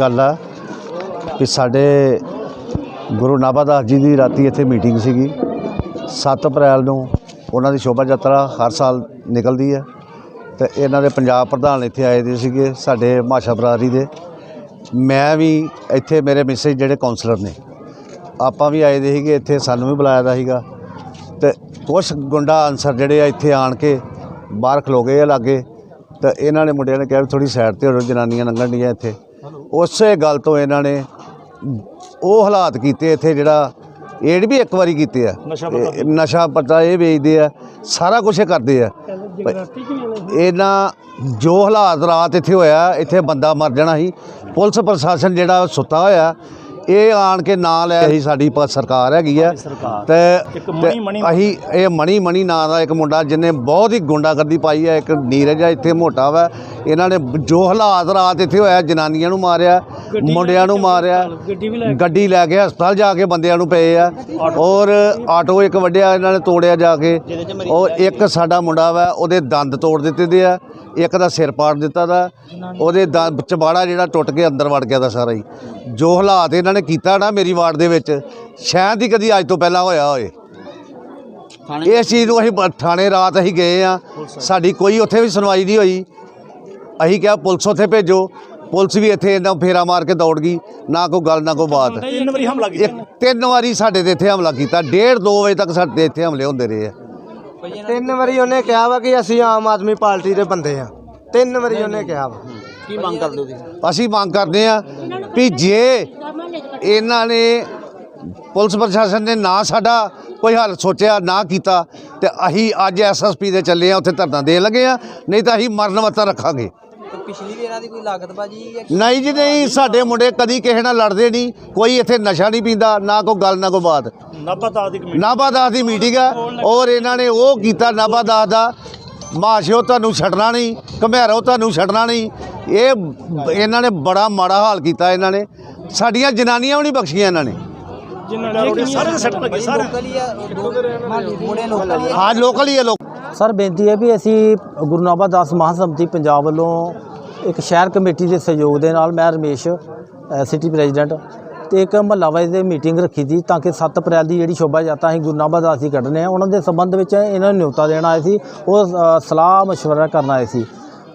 ਗੱਲ ਆ ਕਿ ਸਾਡੇ ਗੁਰੂ ਨਾਭਾਦਾਸ ਜੀ ਦੀ ਰਾਤੀ ਇੱਥੇ ਮੀਟਿੰਗ ਸੀਗੀ। 7 ਅਪ੍ਰੈਲ ਨੂੰ ਉਹਨਾਂ ਦੀ ਸ਼ੋਭਾ ਯਾਤਰਾ ਹਰ ਸਾਲ ਨਿਕਲਦੀ ਹੈ ਤੇ ਇਹਨਾਂ ਦੇ ਪੰਜਾਬ ਪ੍ਰਧਾਨ ਇੱਥੇ ਆਏ ਦੇ ਸੀਗੇ, ਸਾਡੇ ਮਾਸ਼ਾ ਬਰਾਦਰੀ ਦੇ। ਮੈਂ ਵੀ ਇੱਥੇ ਮੇਰੇ ਮਿਸੇਜ ਜਿਹੜੇ ਕਾਉਂਸਲਰ ਨੇ, ਆਪਾਂ ਵੀ ਆਏ ਦੇ ਸੀਗੇ, ਇੱਥੇ ਸਾਨੂੰ ਵੀ ਬੁਲਾਇਆ ਦਾ ਸੀਗਾ। ਤੇ ਕੁਛ ਗੁੰਡਾ ਅਨਸਰ ਜਿਹੜੇ ਆ ਇੱਥੇ ਆਣ ਕੇ ਬਾਹਰ ਖਲੋ ਗਏ ਆ ਲਾਗੇ। ਤੇ ਇਹਨਾਂ ਨੇ ਮੁੰਡਿਆਂ ਨੇ ਕਿਹਾ ਥੋੜੀ ਸਾਈਡ ਤੇ ਹੋ ਜਨਾਨੀਆਂ ਲੰਘਣ ਡੀਆਂ ਇੱਥੇ। ਉਸੇ ਗੱਲ ਤੋਂ ਇਹਨਾਂ ਨੇ ਉਹ ਹਾਲਾਤ ਕੀਤੇ ਇੱਥੇ ਜਿਹੜਾ ਏਡ ਵੀ ਇੱਕ ਵਾਰੀ ਕੀਤੇ ਆ ਨਸ਼ਾ ਪਤਾ ਇਹ ਵੇਚਦੇ ਆ ਸਾਰਾ ਕੁਝ ਇਹ ਕਰਦੇ ਆ। ਇਹਨਾਂ ਜੋ ਹਾਲਾਤ ਰਾਤ ਇੱਥੇ ਹੋਇਆ ਇੱਥੇ ਬੰਦਾ ਮਰ ਜਾਣਾ ਸੀ। ਪੁਲਿਸ ਪ੍ਰਸ਼ਾਸਨ ਜਿਹੜਾ ਸੁੱਤਾ ਹੋਇਆ ਇਹ ਆਣ ਕੇ ਨਾਂ ਲੈ ਰਹੀ ਸਾਡੀ ਪ- ਸਰਕਾਰ ਹੈਗੀ ਆ। ਤੇ ਇੱਕ ਮਣੀ- ਮਣੀ- ਤੇ ਅਸੀਂ ਇਹ ਮਣੀ ਮਣੀ ਨਾਂ ਦਾ ਇੱਕ ਮੁੰਡਾ ਜਿਹਨੇ ਬਹੁਤ ਹੀ ਗੁੰਡਾਗਰਦੀ ਪਾਈ ਹੈ ਇੱਕ ਨੀਰਜ ਆ ਇੱਥੇ ਮੋਟਾ ਵਾ। ਇਹਨਾਂ ਨੇ ਜੋ ਹਾਲਾਤ ਰਾਤ ਇੱਥੇ ਹੋਇਆ ਜਨਾਨੀਆਂ ਨੂੰ ਮਾਰਿਆ ਮੁੰਡਿਆਂ ਨੂੰ ਮਾਰਿਆ ਗੱਡੀ ਲੈ ਕੇ। ਹਸਪਤਾਲ ਜਾ ਕੇ ਬੰਦਿਆਂ ਨੂੰ ਪਏ ਆ। ਔਰ ਆਟੋ ਇੱਕ ਵੱਡਿਆ ਇਹਨਾਂ ਨੇ ਤੋੜਿਆ ਜਾ ਕੇ। ਉਹ ਇੱਕ ਸਾਡਾ ਮੁੰਡਾ ਵਾ ਉਹਦੇ ਦੰਦ ਤੋੜ ਦਿੱਤੇ ਦੇ ਆ। ਇੱਕ ਦਾ ਸਿਰ ਪਾੜ ਦਿੱਤਾ ਦਾ ਉਹਦੇ ਦੰਦ ਚਬਾੜਾ ਜਿਹੜਾ ਟੁੱਟ ਕੇ ਅੰਦਰ ਵੜ ਗਿਆ ਦਾ ਸਾਰਾ ਹੀ। ਜੋ ਹਾਲਾਤ ਇਹਨਾਂ ਨੇ ਕੀਤਾ ਨਾ ਮੇਰੀ ਵਾਰਡ ਦੇ ਵਿੱਚ ਸ਼ਾਇਦ ਹੀ ਕਦੀ ਅੱਜ ਤੋਂ ਪਹਿਲਾਂ ਹੋਇਆ ਹੋਏ। ਇਸ ਚੀਜ਼ ਨੂੰ ਅਸੀਂ ਥਾਣੇ ਰਾਤ ਅਸੀਂ ਗਏ ਆ ਸਾਡੀ ਕੋਈ ਉੱਥੇ ਵੀ ਸੁਣਵਾਈ ਨਹੀਂ ਹੋਈ। ਅਸੀਂ ਕਿਹਾ ਪੁਲਿਸ ਉੱਥੇ ਭੇਜੋ ਪੁਲਿਸ ਵੀ ਇੱਥੇ ਇਹਨਾਂ ਫੇਰਾ ਮਾਰ ਕੇ ਦੌੜ ਗਈ ਨਾ ਕੋਈ ਗੱਲ ਨਾ ਕੋਈ ਬਾਤ। ਤਿੰਨ ਵਾਰੀ ਹਮਲਾ ਕੀਤਾ ਇੱਕ ਤਿੰਨ ਵਾਰੀ ਸਾਡੇ ਤੇ ਇੱਥੇ ਹਮਲਾ ਕੀਤਾ ਡੇਢ 2 ਵਜੇ ਤੱਕ ਸਾਡੇ ਇੱਥੇ ਹਮਲੇ ਹੁੰਦੇ ਰਹੇ ਆ। ਤਿੰਨ ਵਾਰੀ ਉਹਨੇ ਕਿਹਾ ਵਾ ਕਿ ਅਸੀਂ ਆਮ ਆਦਮੀ ਪਾਰਟੀ ਦੇ ਬੰਦੇ ਆ। ਤਿੰਨ ਵਾਰੀ ਉਹਨੇ ਕਿਹਾ ਵਾ। ਕੀ ਮੰਗ ਕਰਦੇ ਹੋ ਤੁਸੀਂ? ਅਸੀਂ ਮੰਗ ਕਰਦੇ ਆ ਵੀ ਜੇ ਇਹਨਾਂ ਨੇ ਪੁਲਿਸ ਪ੍ਰਸ਼ਾਸਨ ਨੇ ਨਾ ਸਾਡਾ ਕੋਈ ਹੱਲ ਸੋਚਿਆ ਨਾ ਕੀਤਾ ਤੇ ਅਸੀਂ ਅੱਜ ਐਸਐਸਪੀ ਦੇ ਚੱਲੇ ਆ ਉੱਥੇ ਧਰਨਾ ਦੇਣ ਲੱਗੇ ਆ ਨਹੀਂ ਤਾਂ ਅਸੀਂ ਮਰਨ ਵਰਤਾ ਰੱਖਾਂਗੇ। ਪਿਛਲੀ ਵੀ ਇਹਨਾਂ ਦੀ ਕੋਈ ਲਾਗਤ ਬਾਜੀ ਨਹੀਂ ਜੀ ਨਹੀਂ ਸਾਡੇ ਮੁੰਡੇ ਕਦੀ ਕਿਸੇ ਨਾਲ ਲੜਦੇ ਨਹੀਂ ਕੋਈ ਇੱਥੇ ਨਸ਼ਾ ਨਹੀਂ ਪੀਂਦਾ ਨਾ ਕੋਈ ਗੱਲ ਨਾ ਕੋਈ ਬਾਤ। ਨਾਭਾ ਦਾਸ ਦੀ ਕਮੇਟੀ ਮੀਟਿੰਗ ਆ ਔਰ ਇਹਨਾਂ ਨੇ ਉਹ ਕੀਤਾ ਨਾਭਾ ਦਾਸ ਦਾ ਮਾਸ਼ਿਓ ਤੁਹਾਨੂੰ ਛੱਡਣਾ ਨਹੀਂ ਘਮਿਆਰੋ ਤੁਹਾਨੂੰ ਛੱਡਣਾ ਨਹੀਂ। ਇਹ ਇਹਨਾਂ ਨੇ ਬੜਾ ਮਾੜਾ ਹਾਲ ਕੀਤਾ ਇਹਨਾਂ ਨੇ। ਸਾਡੀਆਂ ਜਨਾਨੀਆਂ ਵੀ ਨਹੀਂ ਬਖਸ਼ੀਆਂ ਇਹਨਾਂ ਨੇ। ਜਿਨ੍ਹਾਂ ਸਾਰੇ ਸੈੱਟ ਲੱਗੇ ਸਾਰੇ ਮੁੰਡੇ ਲੋਕਲੀ ਆ। ਹਾਂ ਲੋਕਲ ਹੀ ਹੈ ਲੋਕ ਸਰ ਬੇਨਤੀ ਹੈ ਵੀ ਅਸੀਂ ਗੁਰੂ ਨਾਭਾ ਦਾਸ ਮਹਾਸਮਿਤੀ ਪੰਜਾਬ ਵੱਲੋਂ ਇੱਕ ਸ਼ਹਿਰ ਕਮੇਟੀ ਦੇ ਸਹਿਯੋਗ ਦੇ ਨਾਲ ਮੈਂ ਰਮੇਸ਼ ਅ, ਸਿਟੀ ਪ੍ਰੈਜ਼ੀਡੈਂਟ ਤੇ ਇੱਕ ਮਹੱਲਾ ਵਾਈਜ਼ ਦੇ ਮੀਟਿੰਗ ਰੱਖੀ ਸੀ ਤਾਂ ਕਿ 7 ਅਪ੍ਰੈਲ ਦੀ ਜਿਹੜੀ ਸ਼ੋਭਾ ਯਾਤਰਾ ਅਸੀਂ ਗੁਰੂ ਨਾਭਾ ਦਾਸ ਦੀ ਕੱਢਣੇ ਆ ਉਹਨਾਂ ਦੇ ਸੰਬੰਧ ਵਿੱਚ ਇਹਨਾਂ ਨੂੰ ਨਿਯੁਕਤਾ ਦੇਣ ਆਏ ਸੀ ਉਹ ਅ, ਸਲਾਹ مشورہ ਕਰਨ ਆਏ ਸੀ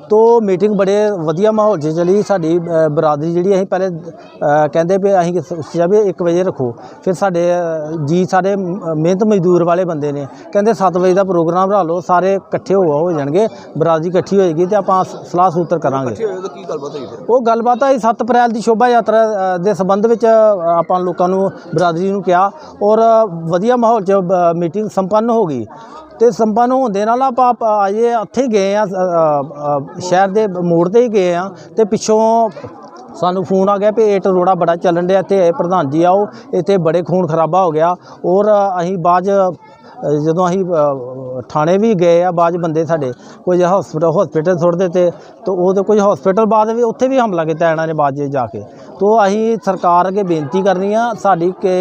ਤੋ ਮੀਟਿੰਗ ਬੜੇ ਵਧੀਆ ਮਾਹੌਲ 'ਚ ਚਲੀ। ਸਾਡੀ ਬਰਾਦਰੀ ਜਿਹੜੀ ਅਸੀਂ ਪਹਿਲੇ ਕਹਿੰਦੇ ਵੀ ਅਸੀਂ ਸੋਚਿਆ ਵੀ 1 ਵਜੇ ਰੱਖੋ। ਫਿਰ ਸਾਡੇ ਜੀ ਮ- ਮਿਹਨਤ ਮਜ਼ਦੂਰ ਵਾਲੇ ਬੰਦੇ ਨੇ ਕਹਿੰਦੇ 7 ਵਜੇ ਦਾ ਪ੍ਰੋਗਰਾਮ ਬਣਾ ਲਓ ਸਾਰੇ ਇਕੱਠੇ ਹੋ ਹੋ ਜਾਣਗੇ ਬਰਾਦਰੀ ਇਕੱਠੀ ਹੋਏਗੀ ਤੇ ਆਪਾਂ ਸਲਾਹ ਸੂਤਰ ਕਰਾਂਗੇ। ਉਹ ਗੱਲਬਾਤ ਆਈ 7 ਅਪ੍ਰੈਲ ਦੀ ਸ਼ੋਭਾ ਯਾਤਰਾ ਦੇ ਸੰਬੰਧ ਵਿੱਚ ਆਪਾਂ ਲੋਕਾਂ ਨੂੰ ਬਰਾਦਰੀ ਨੂੰ ਕਿਹਾ। ਔਰ ਵਧੀਆ ਮਾਹੌਲ 'ਚ ਮੀਟਿੰਗ ਸੰਪੰਨ ਹੋ ਗਈ। ਤੇ ਸੰਪੰਨ ਹੋਣ ਦੇ ਨਾਲ ਆਪਾਂ ਅਜੇ ਉੱਥੇ ਹੀ ਗਏ ਆ ਸ਼ਹਿਰ ਦੇ ਮੋੜ ਤੇ ਹੀ ਗਏ ਆ ਤੇ ਪਿੱਛੋਂ ਸਾਨੂੰ ਫੋਨ ਆ ਗਿਆ ਵੀ ਏਟ ਰੋੜਾ ਬੜਾ ਚੱਲਣ ਡਿਆ ਤੇ ਇਹ ਪ੍ਰਧਾਨ ਜੀ ਆਓ, ਇੱਥੇ ਬੜੇ ਖੂਨ ਖਰਾਬਾ ਹੋ ਗਿਆ ਔਰ ਅਸੀਂ ਬਾਅਦ 'ਚ ਜਦੋਂ ਅਸੀਂ ਥਾਣੇ ਵੀ ਗਏ ਆ ਬਾਅਦ 'ਚ ਬੰਦੇ ਸਾਡੇ ਕੁਝ ਹਸਪੀਟਲ ਹਸਪੀਟਲ ਸੁੱਟਦੇ ਤੇ ਤੇ ਉਹਦੇ ਕੁਝ ਹਸਪੀਟਲ ਬਾਅਦ ਵੀ ਉੱਥੇ ਵੀ ਹਮਲਾ ਕੀਤਾ ਇਹਨਾਂ ਨੇ 'ਚ ਜਾ ਕੇ। ਤੋ ਅਸੀਂ ਸਰਕਾਰ ਅੱਗੇ ਬੇਨਤੀ ਕਰਨੀ ਆ ਸਾਡੀ ਕਿ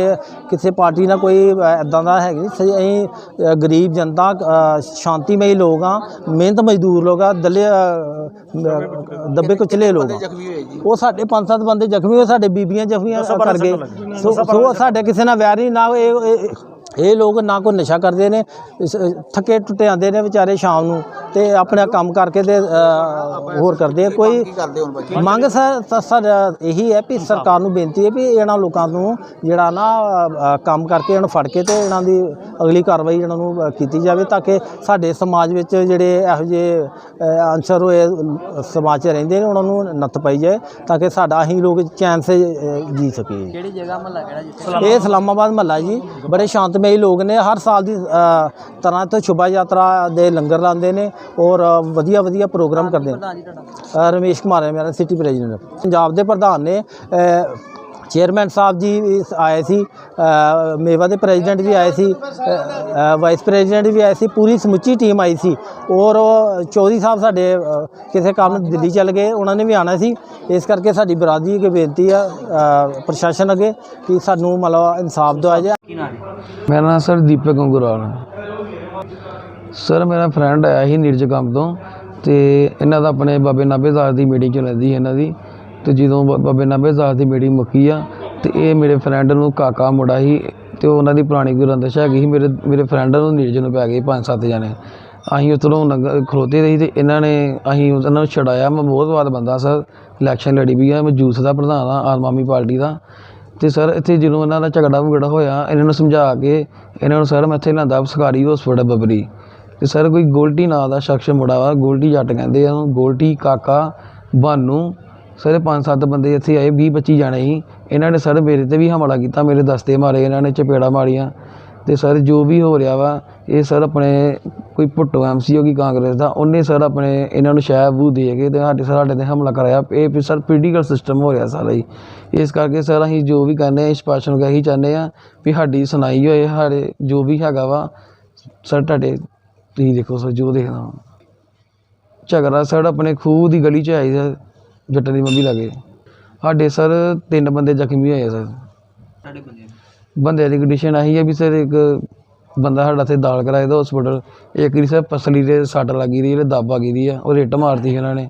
ਕਿਸੇ ਪਾਰਟੀ ਨਾਲ ਕੋਈ ਐਦਾਂ ਦਾ ਹੈ ਨਹੀਂ ਸਹੀ ਅਸੀਂ ਗਰੀਬ ਜਨਤਾ ਸ਼ਾਂਤੀਮਈ ਲੋਕ ਆ ਮਿਹਨਤ ਮਜ਼ਦੂਰ ਲੋਕ ਆ ਦਲੇ ਦੱਬੇ ਕੁਚਲੇ ਲੋਕ ਉਹ ਸਾਡੇ ਪੰਜ ਸੱਤ ਬੰਦੇ ਜ਼ਖਮੀ ਹੋਏ ਸਾਡੇ ਬੀਬੀਆਂ ਜ਼ਖਮੀਆਂ ਕਰ ਗਏ। ਸੋ ਸੋ ਸਾਡੇ ਕਿਸੇ ਨਾਲ ਵੈਰ ਨਹੀਂ ਨਾ ਇਹ ਇਹ- ਲੋਕ ਨਾ ਕੋਈ ਨਸ਼ਾ ਕਰਦੇ ਨੇ ਥੱਕੇ ਟੁੱਟੇ ਆਉਂਦੇ ਨੇ ਵਿਚਾਰੇ ਸ਼ਾਮ ਨੂੰ ਤੇ ਆਪਣਾ ਕੰਮ ਕਰਕੇ ਤੇ ਹੋਰ ਕਰਦੇ ਆ। ਕੋਈ ਮੰਗ ਸਰ ਇਹੀ ਹੈ ਵੀ ਸਰਕਾਰ ਨੂੰ ਬੇਨਤੀ ਹੈ ਵੀ ਇਹਨਾਂ ਲੋਕਾਂ ਨੂੰ ਜਿਹੜਾ ਨਾ ਕੰਮ ਕਰਕੇ ਇਹਨਾਂ ਫੜ ਕੇ ਤੇ ਇਹਨਾਂ ਦੀ ਅਗਲੀ ਕਾਰਵਾਈ ਇਹਨਾਂ ਨੂੰ ਕੀਤੀ ਜਾਵੇ ਤਾਂ ਕਿ ਸਾਡੇ ਸਮਾਜ ਵਿੱਚ ਜਿਹੜੇ ਇਹੋ ਜਿਹੇ ਅਨਸਰ ਹੋਏ ਸਮਾਜ 'ਚ ਰਹਿੰਦੇ ਨੇ ਉਹਨਾਂ ਨੂੰ ਨੱਥ ਪਾਈ ਜਾਏ ਤਾਂ ਕਿ ਸਾਡਾ ਅਸੀਂ ਲੋਕ ਚੈਨ ਸੇ ਜੀ ਸਕੀਏ। ਕਿਹੜੀ ਜਗ੍ਹਾ ਮਹੱਲਾ ਕਿਹੜਾ ਜਿੱਥੇ? ਇਹ ਇਸਲਾਮਾਬਾਦ ਮਹੱਲਾ ਜੀ ਬੜੇ ਸ਼ਾਂਤਮਈ ਲੋਕ ਨੇ ਹਰ ਸਾਲ ਦੀ ਤਰ੍ਹਾਂ ਤੋਂ ਸ਼ੋਭਾ ਯਾਤਰਾ ਦੇ ਲੰਗਰ ਲਾਉਂਦੇ ਨੇ ਔਰ ਵਧੀਆ ਵਧੀਆ ਪ੍ਰੋਗਰਾਮ ਕਰਦੇ ਨੇ। ਰਮੇਸ਼ ਕੁਮਾਰ ਹੈ ਮੇਰਾ ਸਿਟੀ ਪ੍ਰੈਜ਼ੀਡੈਂਟ ਪੰਜਾਬ ਦੇ ਪ੍ਰਧਾਨ ਨੇ ਚੇਅਰਮੈਨ ਸਾਹਿਬ ਜੀ ਵੀ ਸ- ਆਏ ਸੀ ਮੇਵਾ ਦੇ ਪ੍ਰੈਜ਼ੀਡੈਂਟ ਵੀ ਆਏ ਸੀ ਵਾਈਸ ਪ੍ਰੈਜ਼ੀਡੈਂਟ ਵੀ ਆਏ ਸੀ ਪੂਰੀ ਸਮੁੱਚੀ ਟੀਮ ਆਈ ਸੀ। ਔਰ ਉਹ ਚੌਧਰੀ ਸਾਹਿਬ ਸਾਡੇ ਕਿਸੇ ਕਾਰਨ ਦਿੱਲੀ ਚਲ ਗਏ ਉਹਨਾਂ ਨੇ ਵੀ ਆਣਾ ਸੀ। ਇਸ ਕਰਕੇ ਸਾਡੀ ਬਰਾਦਰੀ ਅੱਗੇ ਬੇਨਤੀ ਆ ਪ੍ਰਸ਼ਾਸਨ ਅੱਗੇ ਕਿ ਸਾਨੂੰ ਮਤਲਬ ਇਨਸਾਫ ਦਿਵਾਇਆ ਜਾਏ। ਹੈ ਮੇਰਾ ਨਾਮ ਸਰ ਦੀਪਕ ਗੰਗੂਰਾਲ ਸਰ ਮੇਰਾ ਫਰੈਂਡ ਆਇਆ ਸੀ ਨੀਰਜ ਕੰਮ ਤੋਂ ਤੇ ਇਹਨਾਂ ਦਾ ਆਪਣੇ ਬਾਬੇ ਨਾਭੇ ਦਾਸ ਦੀ ਮੀਟਿੰਗ ਚੱਲਦੀ ਸੀ ਇਹਨਾਂ ਦੀ। ਅਤੇ ਜਦੋਂ ਬ- ਬਾਬੇ ਨਾਭੇ ਦਾਸ ਦੀ ਮੀਟਿੰਗ ਮੁੱਕੀ ਆ ਅਤੇ ਇਹ ਮੇਰੇ ਫਰੈਂਡ ਨੂੰ ਕਾਕਾ ਮੁੰਡਾ ਸੀ ਅਤੇ ਉਹਨਾਂ ਦੀ ਪੁਰਾਣੀ ਕੋਈ ਰੰਦਸ਼ ਹੈਗੀ ਸੀ, ਮੇਰੇ ਮੇਰੇ ਫਰੈਂਡ ਨੂੰ ਨੀਰਜ ਨੂੰ ਪੈ ਗਏ ਪੰਜ ਸੱਤ ਜਣੇ। ਅਸੀਂ ਉੱਧਰੋਂ ਲੰਗਰ ਖਲੋਤੇ ਰਹੀ ਅਤੇ ਇਹਨਾਂ ਨੇ, ਅਸੀਂ ਉਹਨਾਂ ਨੂੰ ਛਡਾਇਆ। ਮੈਂ ਬਹੁਤ ਵਾਰ ਬੰਦਾ ਸਰ ਇਲੈਕਸ਼ਨ ਲੜੀ ਵੀ ਆ, ਮੈਂ ਜੂਸ ਦਾ ਪ੍ਰਧਾਨ ਹਾਂ ਆਮ ਆਦਮੀ ਪਾਰਟੀ ਦਾ। ਅਤੇ ਸਰ, ਇੱਥੇ ਜਦੋਂ ਇਹਨਾਂ ਦਾ ਝਗੜਾ ਵਗੜਾ ਹੋਇਆ, ਇਹਨਾਂ ਨੂੰ ਸਮਝਾ ਕੇ ਇਹਨਾਂ ਨੂੰ ਸਰ, ਮੈਂ ਇੱਥੇ ਲਿਆਂਦਾ ਸਰਕਾਰੀ ਹਸਪਤਾਲ ਬੱਬਰੀ। ਅਤੇ ਸਰ, ਕੋਈ ਗੋਲਟੀ ਨਾਂ ਦਾ ਸ਼ਖਸ ਮੁੰਡਾ ਵਾ, ਗੋਲਟੀ ਜੱਟ ਕਹਿੰਦੇ ਆ ਉਹਨੂੰ, ਗੋਲਟੀ ਕਾਕਾ ਬਾਨੂ। ਸਰ, ਪੰਜ ਸੱਤ ਬੰਦੇ ਇੱਥੇ ਆਏ 20 25 ਜਾਣੇ ਸੀ। ਇਹਨਾਂ ਨੇ ਸਰ ਮੇਰੇ ਤੇ ਵੀ ਹਮਲਾ ਕੀਤਾ, ਮੇਰੇ ਦਸਤੇ ਮਾਰੇ, ਇਹਨਾਂ ਨੇ ਚਪੇੜਾ ਮਾਰੀਆਂ। ਤੇ ਸਰ, ਜੋ ਵੀ ਹੋ ਰਿਹਾ ਵਾ, ਇਹ ਸਰ ਆਪਣੇ ਕੋਈ ਭੁੱਟੋ ਐਮਸੀ ਹੋ ਗਈ ਕਾਂਗਰਸ ਦਾ, ਉਹਨੇ ਸਰ ਆਪਣੇ ਇਹਨਾਂ ਨੂੰ ਸ਼ਾਇਬ ਦੇ ਕੇ ਤੇ ਸਾਡੇ ਸਾਡੇ ਤੇ ਹਮਲਾ ਕਰਾਇਆ। ਇਹ ਵੀ ਸਰ ਪੋਲੀਟੀਕਲ ਸਿਸਟਮ ਹੋ ਰਿਹਾ ਸਾਰਾ ਹੀ। ਇਸ ਕਰਕੇ ਸਰ ਅਸੀਂ ਜੋ ਵੀ ਕਹਿੰਦੇ ਹਾਂ, ਇਸ ਪਾਸ਼ਨ ਨੂੰ ਇਹੀ ਚਾਹੁੰਦੇ ਆ ਵੀ ਸਾਡੀ ਸੁਣਾਈ ਹੋਏ, ਸਾਡੇ ਜੋ ਵੀ ਹੈਗਾ ਵਾ, ਸਰ ਤੁਹਾਡੇ ਤੁਸੀਂ ਦੇਖੋ ਸਰ, ਜੋ ਦੇਖਣਾ। ਝਗੜਾ ਸਰ ਆਪਣੇ ਖੂਹ ਦੀ ਗਲੀ 'ਚ ਆਈ ਸਰ। ਜੱਟਾਂ ਦੀ ਮੰਮੀ ਲਾਗੇ ਸਾਡੇ ਸਰ ਤਿੰਨ ਬੰਦੇ ਜ਼ਖਮੀ ਹੋਏ ਸਰ। ਸਾਡੇ ਬੰਦੇ ਬੰਦੇ ਦੀ ਕੰਡੀਸ਼ਨ ਆਹੀ ਹੈ ਵੀ ਸਰ ਇੱਕ ਬੰਦਾ ਸਾਡਾ ਇੱਥੇ ਦਾਲ ਕਰਾਏ ਦਾ ਹਸਪੀਟਲ ਇੱਕ ਦੀ ਸਰ ਪਸਲੀ ਦੇ ਸੱਟ ਲੱਗੀ ਦੀ ਜਿਹੜੇ ਦੱਬ ਆ ਗਈ ਦੀ ਆ ਉਹ ਰਿੱਟ ਮਾਰਤੀ ਇਹਨਾਂ ਨੇ।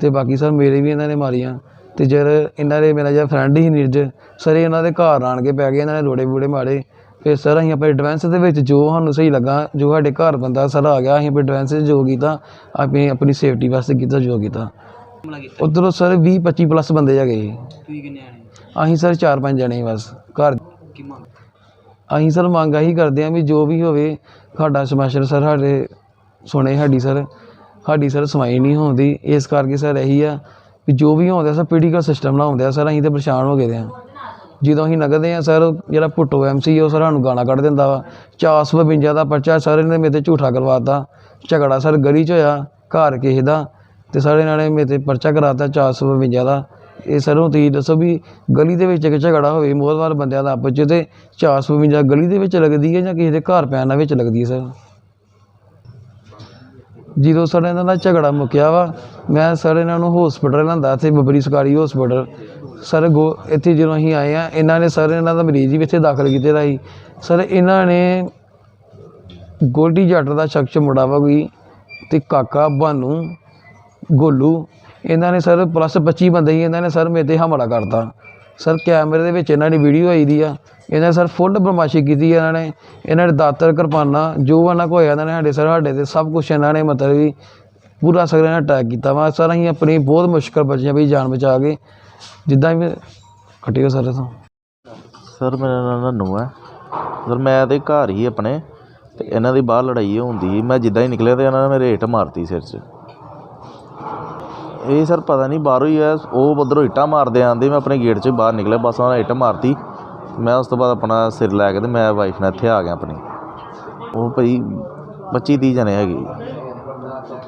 ਤੇ ਬਾਕੀ ਸਰ ਮੇਰੇ ਵੀ ਇਹਨਾਂ ਨੇ ਮਾਰੀਆਂ। ਤੇ ਜਦ ਇਹਨਾਂ ਦੇ ਮੇਰਾ ਜਿਹੜਾ ਫਰੈਂਡ ਸੀ ਨਿਰਜ ਸਰ ਇਹ ਇਹਨਾਂ ਦੇ ਘਰ ਆਣ ਕੇ ਪੈ ਗਏ ਇਹਨਾਂ ਨੇ ਰੋੜੇ ਬੂੜੇ ਮਾਰੇ। ਫਿਰ ਸਰ ਅਸੀਂ ਆਪਣੇ ਐਡਵਾਂਸ ਦੇ ਵਿੱਚ ਜੋ ਸਾਨੂੰ ਸਹੀ ਲੱਗਾ ਜੋ ਸਾਡੇ ਘਰ ਬੰਦਾ ਸਰ ਆ ਗਿਆ ਅਸੀਂ ਆਪਣੇ ਐਡਵਾਂਸ 'ਚ ਜੋ ਕੀਤਾ ਆਪਣੀ ਆਪਣੀ ਸੇਫਟੀ ਵਾਸਤੇ ਕੀਤਾ ਜੋ ਕੀਤਾ। ਹਮਲਾ ਕੀਤਾ? ਉਧਰੋਂ ਸਰ 20 25 ਪਲੱਸ ਬੰਦੇ ਹੈਗੇ ਸੀ। ਤੁਸੀਂ ਕਿੰਨੇ ਆਣੇ ਅਸੀਂ ਸਰ ਚਾਰ ਪੰਜ ਜਣੇ ਸੀ ਬਸ ਘਰ। ਕੀ ਮੰਗ? ਅਸੀਂ ਸਰ ਮੰਗ ਇਹੀ ਕਰਦੇ ਹਾਂ ਵੀ ਜੋ ਵੀ ਹੋਵੇ ਸਾਡਾ ਸਮੈਸ਼ਰ ਸਰ ਸਾਡੇ ਸੁਣੇ ਸਾਡੀ ਸਰ ਸਾਡੀ ਸਰ ਸੁਣਵਾਈ ਨਹੀਂ ਹੁੰਦੀ। ਇਸ ਕਰਕੇ ਸਰ ਇਹੀ ਆ ਵੀ ਜੋ ਵੀ ਹੁੰਦਾ ਸਰ ਪੋਲੀਟੀਕਲ ਸਿਸਟਮ ਨਾਲ ਹੁੰਦਾ ਸਰ ਅਸੀਂ ਤੇ ਪਰੇਸ਼ਾਨ ਹੋ ਗਏ ਹਾਂ। ਜਦੋਂ ਅਸੀਂ ਨਗਦੇ ਆ ਸਰ ਜਿਹੜਾ ਭੁੱਟੋ ਐਮਸੀ ਉਹ ਸਰ ਸਾਨੂੰ ਗਾਣਾ ਕੱਢ ਦਿੰਦਾ ਵਾ। 452 ਦਾ ਪਰਚਾ ਸਰ ਇਹਨੇ ਮੇਰੇ ਤੇ ਝੂਠਾ ਕਰਵਾਤਾ ਝਗੜਾ ਸਰ ਗਲੀ 'ਚ ਹੋਇਆ ਘਰ ਕਿਸੇ ਦਾ। ਤੇ ਸਰ ਇਹਨਾਂ ਨੇ ਮੇਰੇ ਤੇ ਪਰਚਾ ਕਰਾਤਾ 452 ਦਾ। ਇਹ ਸਰ ਹੁਣ ਤੁਸੀਂ ਦੱਸੋ ਵੀ ਗਲੀ ਦੇ ਵਿੱਚ ਇੱਕ ਝਗੜਾ ਹੋਵੇ ਮੋਹਤਵਾਰ ਬੰਦਿਆਂ ਦਾ ਆਪਸ 'ਚ ਤੇ 452 ਗਲੀ ਦੇ ਵਿੱਚ ਲੱਗਦੀ ਹੈ ਜਾਂ ਕਿਸੇ ਦੇ ਘਰ ਪੈਣ ਨਾਲ ਵਿੱਚ ਲੱਗਦੀ ਹੈ ਸਰ? ਜਦੋਂ ਸਰ ਇਹਨਾਂ ਦਾ ਝਗੜਾ ਮੁੱਕਿਆ ਵਾ, ਮੈਂ ਸਰ ਇਹਨਾਂ ਨੂੰ ਹਸਪੀਟਲ ਲਿਆਂਦਾ, ਇੱਥੇ ਬੱਬਰੀ ਸਰਕਾਰੀ ਹਸਪੀਟਲ ਸਰ ਗੋ, ਇੱਥੇ ਜਦੋਂ ਅਸੀਂ ਆਏ ਆ ਇਹਨਾਂ ਨੇ ਸਰ ਇਹਨਾਂ ਦਾ ਮਰੀਜ਼ ਵੀ ਇੱਥੇ ਦਾਖਲ ਕੀਤੇ ਦਾ ਸੀ। ਸਰ ਇਹਨਾਂ ਨੇ ਗੋਲਡੀ ਜੱਟ ਦਾ ਸ਼ਖਸ ਮੁੰਡਾ ਵਾ ਕੋਈ, ਤੇ ਕਾਕਾ ਬਾਨੂ ਗੋਲੂ, ਇਹਨਾਂ ਨੇ ਸਰ ਪਲੱਸ 25 ਬੰਦੇ ਹੀ ਇਹਨਾਂ ਨੇ ਸਰ ਮੇਰੇ ਤੇ ਹਮਲਾ ਕਰਤਾ। ਸਰ ਕੈਮਰੇ ਦੇ ਵਿੱਚ ਇਹਨਾਂ ਦੀ ਵੀਡੀਓ ਆਈ ਦੀ ਆ। ਇਹਨਾਂ ਨੇ ਸਰ ਫੁੱਲ ਬਰਮਾਸ਼ੀ ਕੀਤੀ ਇਹਨਾਂ ਨੇ। ਇਹਨਾਂ ਨੇ ਦਾਤਰ, ਕਿਰਪਾਨਾਂ, ਜੋ ਇਹਨਾਂ ਕੋਲ ਹੋਇਆ, ਇਹਨਾਂ ਨੇ ਸਾਡੇ ਸਰ ਸਾਡੇ ਤੇ ਸਭ ਕੁਝ ਇਹਨਾਂ ਨੇ ਮਤਲਬ ਵੀ ਪੂਰਾ ਸਰ ਇਹਨਾਂ ਅਟੈਕ ਕੀਤਾ। ਵਾ ਸਰ ਅਸੀਂ ਆਪਣੀ ਬਹੁਤ ਮੁਸ਼ਕਲ ਬਚੀਆਂ ਵੀ ਜਾਨ ਬਚਾ ਕੇ। ਜਿੱਦਾਂ ਵੀ ਕੱਟਿਓ ਸਰ ਤੋਂ ਸਰ, ਮੇਰਾ ਨਾਮ ਨੂ ਹੈ ਸਰ, ਮੈਂ ਤੇ ਘਰ ਹੀ ਆਪਣੇ। ਤੇ ਇਹਨਾਂ ਦੀ ਬਾਹਰ ਲੜਾਈ ਹੁੰਦੀ ਸੀ। ਮੈਂ ਜਿੱਦਾਂ ਹੀ ਨਿਕਲਿਆ ਤੇ ਇਹਨਾਂ ਨੇ ਮੇਰੇ ਇੱਟ ਮਾਰਤੀ ਸਿਰ 'ਚ। ਇਹ ਸਰ ਪਤਾ ਨਹੀਂ ਬਾਹਰੋਂ ਹੀ ਹੈ। ਉਹ ਉੱਧਰੋਂ ਇੱਟਾਂ ਮਾਰਦੇ ਆਉਂਦੇ ਮੈਂ ਆਪਣੇ ਗੇਟ 'ਚ ਬਾਹਰ ਨਿਕਲਿਆ, ਬਸ ਉਹਨਾਂ ਨੇ ਇੱਟ ਮਾਰਤੀ। ਮੈਂ ਉਸ ਤੋਂ ਬਾਅਦ ਆਪਣਾ ਸਿਰ ਲੈ ਕੇ ਅਤੇ ਮੈਂ ਵਾਈਫ ਨਾਲ ਇੱਥੇ ਆ ਗਿਆ ਆਪਣੀ। ਉਹ ਭਾਈ ਪੱਚੀ ਤੀਹ ਜਣੇ ਹੈਗੇ।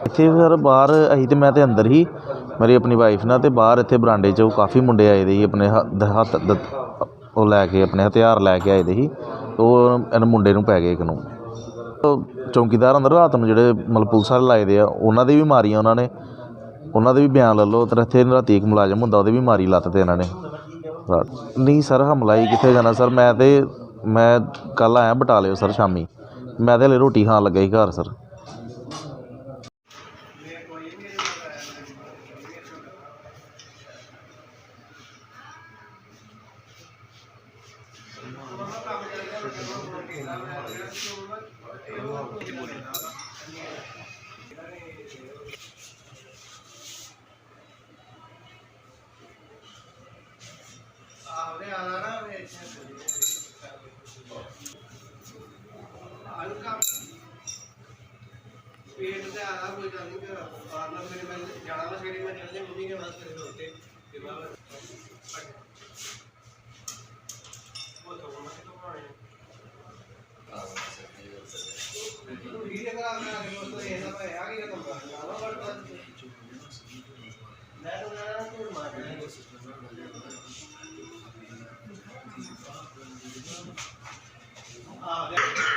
ਇੱਥੇ ਸਰ ਬਾਹਰ ਅਸੀਂ ਤਾਂ ਮੈਂ ਤਾਂ ਅੰਦਰ ਹੀ, ਮੇਰੀ ਆਪਣੀ ਵਾਈਫ ਨਾਲ ਅਤੇ ਬਾਹਰ ਇੱਥੇ ਬਰਾਂਡੇ 'ਚ ਉਹ ਕਾਫੀ ਮੁੰਡੇ ਆਏ ਦੇ ਸੀ, ਆਪਣੇ ਹੱਥ, ਦ- ਉਹ ਲੈ ਕੇ, ਆਪਣੇ ਹਥਿਆਰ ਲੈ ਕੇ ਆਏ ਦੇ ਸੀ। ਉਹ ਇਹਨਾਂ ਮੁੰਡੇ ਨੂੰ ਪੈ ਗਏ ਇੱਕ ਨੂੰ। ਉਹ ਚੌਂਕੀਦਾਰ ਅੰਦਰ ਰਾਤ ਨੂੰ ਜਿਹੜੇ ਮਤਲਬ ਪੁਲਿਸ ਵਾਲੇ ਲਾਏ ਦੇ ਆ, ਉਹਨਾਂ ਦੇ ਵੀ ਮਾਰੀਆਂ ਉਹਨਾਂ ਨੇ। ਉਹਨਾਂ ਦੇ ਵੀ ਬਿਆਨ ਲੈ ਲਓ ਤੇ ਇੱਥੇ ਰਾਤੀ ਇੱਕ ਮੁਲਾਜ਼ਮ ਹੁੰਦਾ, ਉਹਦੇ ਵੀ ਮਾਰੀ ਲੱਤ ਤੇ ਇਹਨਾਂ ਨੇ। ਨਹੀਂ ਸਰ, ਹਮਲਾ ਹੀ ਕਿੱਥੇ ਜਾਣਾ ਸਰ? ਮੈਂ ਤੇ ਮੈਂ ਕੱਲ ਆਇਆ ਬਟਾਲਿਓ ਸਰ ਸ਼ਾਮੀ। ਮੈਂ ਤੇ ਹਲੇ ਰੋਟੀ ਖਾਣ ਲੱਗਾ ਸੀ ਘਰ ਸਰ। ਕੋਈ ਗੱਲ ਨਹੀਂ ਮੈਂ ਪਾਰਲਰ ਮੇਰੇ ਮੈਂ ਜਾਣਾ ਵਾ ਸਵੇਰੇ ਮੈਂ ਚੱਲ ਜਾ ਮੰਮੀ ਕੇ ਨਾਲ ਸਵੇਰੇ ਦੇ ਉੱਤੇ ਤੇ ਬਾਅਦ ਉਹ ਤਾਂ ਉਹਨਾਂ ਤੋਂ ਆਏ ਵੀਡੀਓ ਕਰਾ ਮੈਂ ਅਗਲੇ ਉਸ ਤੋਂ ਇਹ ਨਾ ਭਾਇਆ ਕਿ ਇਹ ਕੰਬਾ ਜਾਵਾ ਬੜ ਬੜ ਮੈਂ ਤਾਂ ਨਾ ਤੂੰ ਮਾਰ ਰਿਹਾ ਆ ਗਿਆ